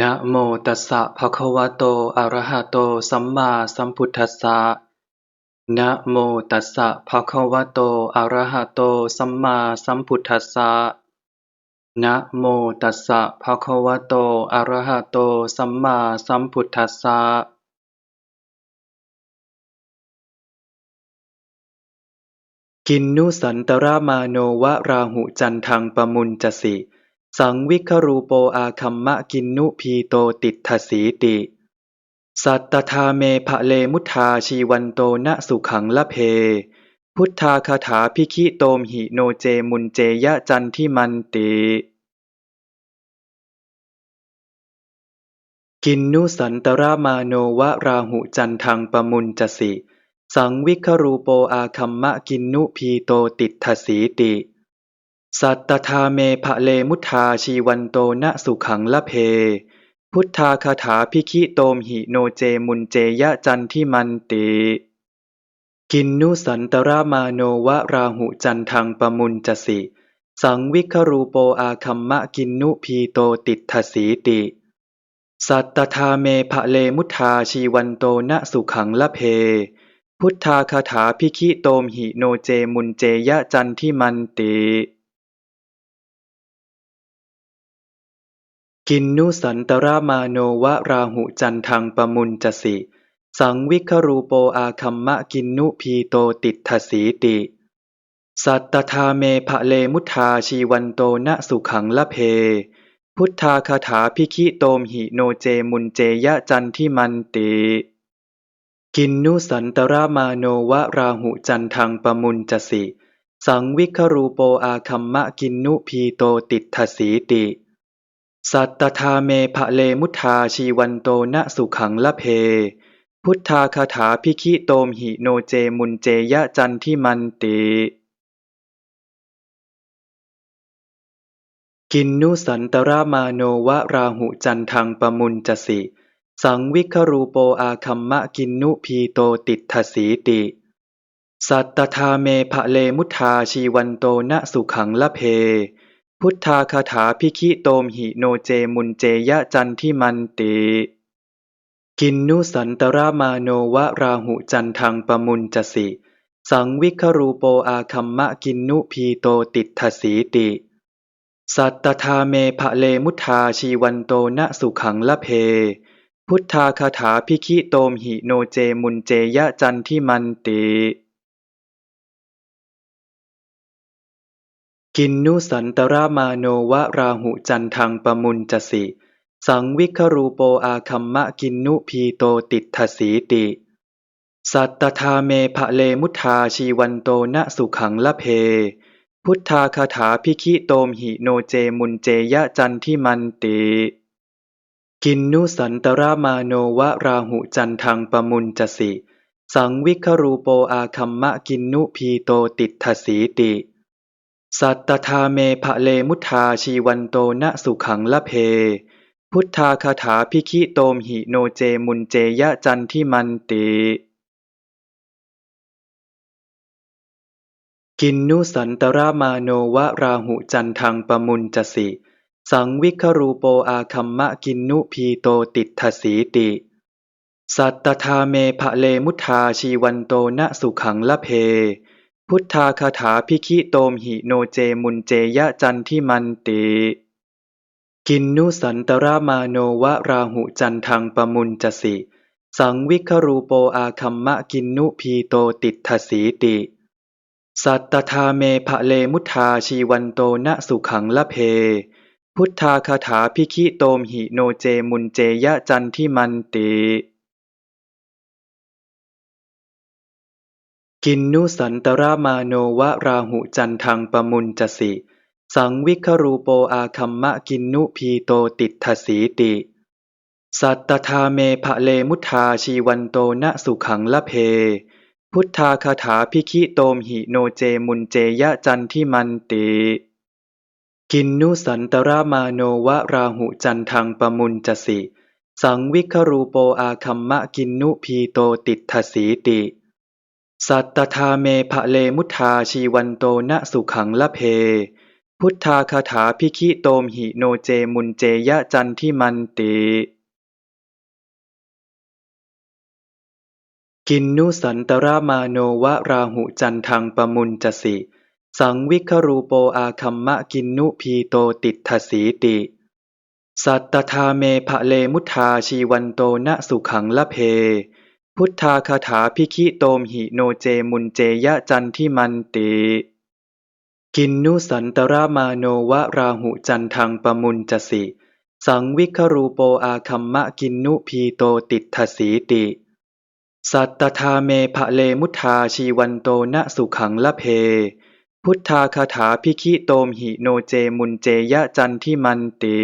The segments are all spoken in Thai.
นะโมตัสสะภะคะวะโต อะระหะโต สัมมาสัมพุทธัสสะ นะโมตัสสะภะคะวะโต อะระหะโต สัมมาสัมพุทธัสสะ นะโมตัสสะภะคะวะโต อะระหะโต สัมมาสัมพุทธัสสะ กินนุสันตรามาโนวะราหุจันทังปมุญจสิ สังวิครูโปอาคัมมะกินนุพีโตติทธสีติ สัตตทาเมภะเลมุทธาชีวันโตนะสุขังละเพ พุทธาคาถาพิคิโตมหิโนเจมุนเจยะจันทิมันติ กินนุสันตรามาโนวะราหุจันทังปมุญจสิ สังวิครูโปอาคัมมะกินนุพีโตติทธสีติ สัตตทาเมภะเลมุทธาชีวันโตนะสุขังละเพ พุทธาคาถาพิคิโตมหิโนเจมุนเจยะจันทิมันติกินนุสันตรามาโนวะราหุจันทังปมุญจสิ สังวิครูโปอาคัมมะกินนุพีโตติทสีติ สัตตทาเมภะเลมุทธาชีวันโตนะสุขังละเพ พุทธาคาถาพิคิโตมหิโนเจมุนเจยะจันทิมันติ กินนุสันตรามาโนวะราหุจันทังปมุญจสิ สังวิครูโปอาคัมมะกินนุพีโตติทสีติ สัตตทาเมภะเลมุทธาชีวันโตนะสุขังละเพ พุทธาคาถาพิคิโตมหิโนเจมุนเจยะจันทิมันติ กินนุสันตรามาโนวะราหุจันทังปมุญจสิ สังวิครูโปอาคัมมะกินนุพีโตติทสีติ สัตตทาเมภะเลมุทธาชีวันโตนะสุขังละเพ พุทธาคาถาพิคิโตมหิโนเจมุนเจยะจันทิมันติ กินนุสันตรามาโนวะราหุจันทังปมุญจสิ สังวิครูโปอาคัมมะกินนุพีโตติทสีติ สัตตทาเมภะเลมุทธาชีวันโตนะสุขังละเพ พุทธาคาถาพิคิโตมหิโนเจมุนเจยะจันทิมันติกินนุสันตรามาโนวะราหุจันทังปมุญจสิ สังวิครูโปอาคัมมะกินนุพีโตติทสีติ สัตตทาเมภะเลมุทธาชีวันโตนะสุขังละเพ พุทธาคาถาพิคิโตมหิโนเจมุนเจยะจันทิมันติ กินนุสันตรามาโนวะราหุจันทังปมุญจสิ สังวิครูโปอาคัมมะกินนุพีโตติทสีติ สัตตทาเมภะเลมุทธาชีวันโตนะสุขังละเพ พุทธาคาถาพิคิโตมหิโนเจมุนเจยะจันทิมันติ กินนุสันตรามาโนวะราหุจันทังปมุญจสิ สังวิครูโปอาคัมมะกินนุพีโตติทสีติ สัตตทาเมภะเลมุทธาชีวันโตนะสุขังละเพ พุทธาคาถาพิคิโตมหิโนเจมุนเจยะจันทิมันติกินนุสันตรามาโนวะราหุจันทังปมุญจสิ สังวิครูโปอาคัมมะกินนุพีโตติทสีติ สัตตทาเมภะเลมุทธาชีวันโตนะสุขังละเพ พุทธาคาถาพิคิโตมหิโนเจมุนเจยะจันทิมันติ กินนุสันตรามาโนวะราหุจันทังปมุญจสิ สังวิครูโปอาคัมมะกินนุพีโตติทสีติ สัตตทาเมภะเลมุทธาชีวันโตนะสุขังละเพ พุทธาคาถาพิคิโตมหิโนเจมุนเจยะจันทิมันติ กินนุสันตรามาโนวะราหุจันทังปมุญจสิ สังวิครูโปอาคัมมะกินนุพีโตติทสีติ สัตตทาเมภะเลมุทธาชีวันโตนะสุขังละเพ พุทธาคาถาพิคิโตมหิโนเจมุนเจยะจันทิมันติกินนุสันตรามาโนวะราหุจันทังปมุญจสิ สังวิครูโปอาคัมมะกินนุพีโตติทสีติ สัตตทาเมภะเลมุทธาชีวันโตนะสุขังละเพ พุทธาคาถาพิคิโตมหิโนเจมุนเจยะจันทิมันติกินนุสันตรามาโนวะราหุจันทังปมุญจสิ สังวิครูโปอาคัมมะกินนุพีโตติทสีติ สัตตทาเมภะเลมุทาชีวันโตนะสุขังละเพ พุทธาคาถาพิคิโตมหิโนเจมุนเจยะจันทิมันติ กินนุสันตรามาโนวะราหุจันทังปมุญจสิ สังวิครูโปอาคัมมะกินนุพีโตติทสีติ สัตตทาเมภะเลมุทาชีวันโตนะสุขังละเพ พุทธาคาถาพิคิโตมหิโนเจมุนเจยะจันทิมันติ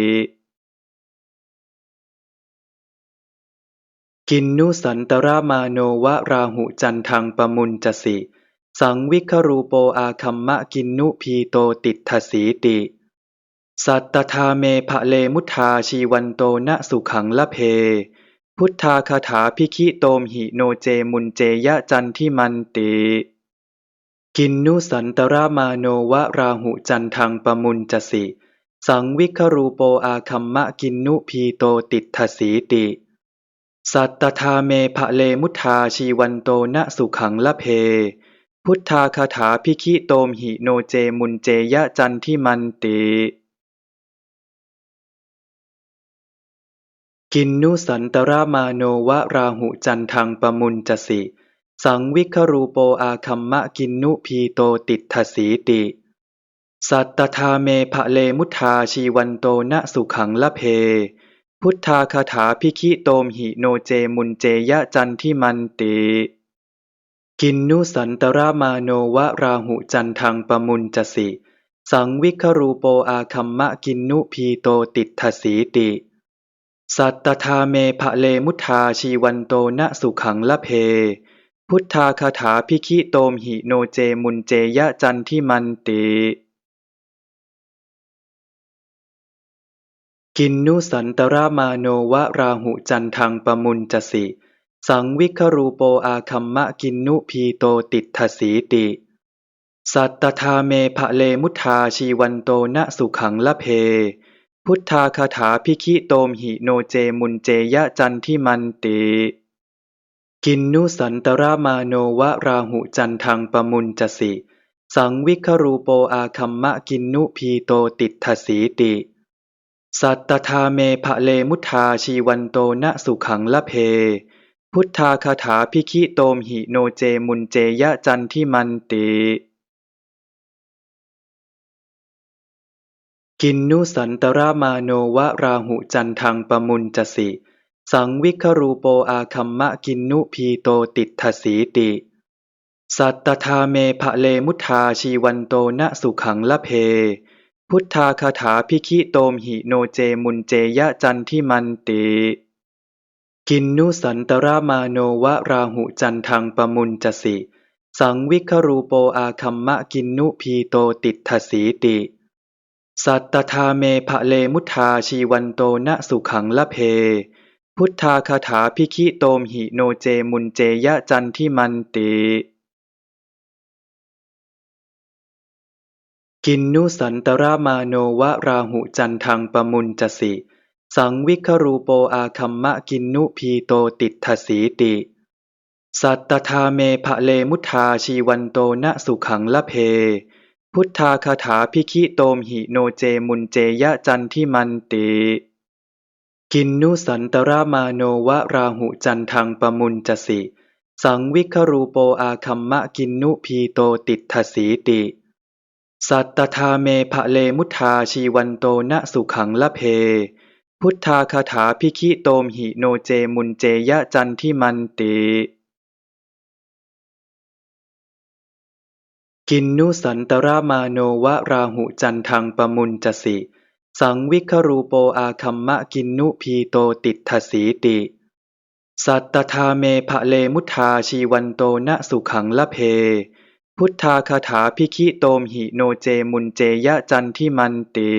กินนุสันตรามาโนวะราหุจันทังปมุญจสิ สังวิครูโปอาคัมมะกินนุพีโตติทสีติ สัตตทาเมภะเลมุทาชีวันโตนะสุขังละเพ พุทธาคาถาพิคิโตมหิโนเจมุนเจยะจันทิมันติกินนุสันตรามาโนวะราหุจันทังปมุญจสิ สังวิครูโปอาคัมมะกินนุพีโตติทสีติ สัตตทาเมภะเลมุทาชีวันโตนะสุขังละเพ พุทธาคาถาพิคิโตมหิโนเจมุนเจยะจันทิมันติกินนุสันตรามาโนวะราหุจันทังปมุญจสิ สังวิครูโปอาคัมมะกินนุพีโตติทสีติ สัตตทาเมภะเลมุทาชีวันโตนะสุขังละเพ พุทธาคาถาพิคิโตมหิโนเจมุนเจยะจันทิมันติกินนุสันตรามาโนวะราหุจันทังปมุญจสิ สังวิครูโปอาคัมมะกินนุพีโตติทสีติ สัตตทาเมภะเลมุทาชีวันโตนะสุขังละเพ พุทธาคาถาพิคิโตมหิโนเจมุนเจยะจันทิมันติ กินนุสันตรามาโนวราหุจันทังปมุญจสิ สังวิครูโปอาคัมมะกินนุพีโตติทสีติ สัตตทาเมภะเลมุทาชีวันโตนะสุขังละเพ พุทธาคาถาพิคิโตมหิโนเจมุนเจยะจันทิมันติ กินนุสันตรามาโนวราหุจันทังปมุญจสิ สังวิครูโปอาคัมมะกินนุพีโตติทสีติ สัตตทาเมภะเลมุทาชีวันโตนะสุขังละเพ พุทธาคาถาพิคิโตมหิโนเจมุนเจยะจันทิมันติ กินนุสันตรามาโนวะราหุจันทังปมุญจสิ สังวิครูโปอาคัมมะกินนุพีโตติทสีติ สัตตทาเมภะเลมุทาชีวันโตนะสุขังละเพพุทธาคาถาพิคิโตมหิโนเจมุนเจยะจันทิมันติกินนุสันตรามาโนวะราหุจันทังปมุญจสิสังวิครูโปอาคัมมะกินนุพีโตติทสีติสัตตาเมภะเลมุทาชีวันโตนะสุขังละเพ พุทธาคาถาพิคิโตมหิโนเจมุนเจยะจันทิมันติกินนุสันตรามาโนวะราหุจันทังปมุญจสิ สังวิครูโปอาคัมมะกินนุพีโตติทสีติ สัตตทาเมภะเลมุทาชีวันโตนะสุขังละเพ พุทธาคาถาพิคิโตมหิโนเจมุนเจยะจันทิมันติ กินนุสันตรามาโนวะราหุจันทังปมุญจสิ สังวิครูโปอาคัมมะกินนุพีโตติทสีติ สัตตทาเมภะเลมุทาชีวันโตนะสุขังละเพ พุทธาคาถาพิคิโตมหิโนเจมุนเจยะจันทิมันติ กินนุสันตรามาโนวะราหุจันทังปมุญจสิ สังวิครูโปอาคัมมะกินนุพีโตติทสีติ สัตตทาเมภะเลมุทาชีวันโตนะสุขังละเพ พุทธาคาถาพิคิโตมหิโนเจมุนเจยะจันทิมันติ กินนุสันตรามาโนวะราหุจันทังปมุญจสิ สังวิครูโปอาคัมมะกินนุพีโตติทสีติ สัตตทาเมภะเลมุทาชีวันโตนะสุขังละเพ พุทธาคาถาพิคิโตมหิโนเจมุนเจยะจันทิมันติ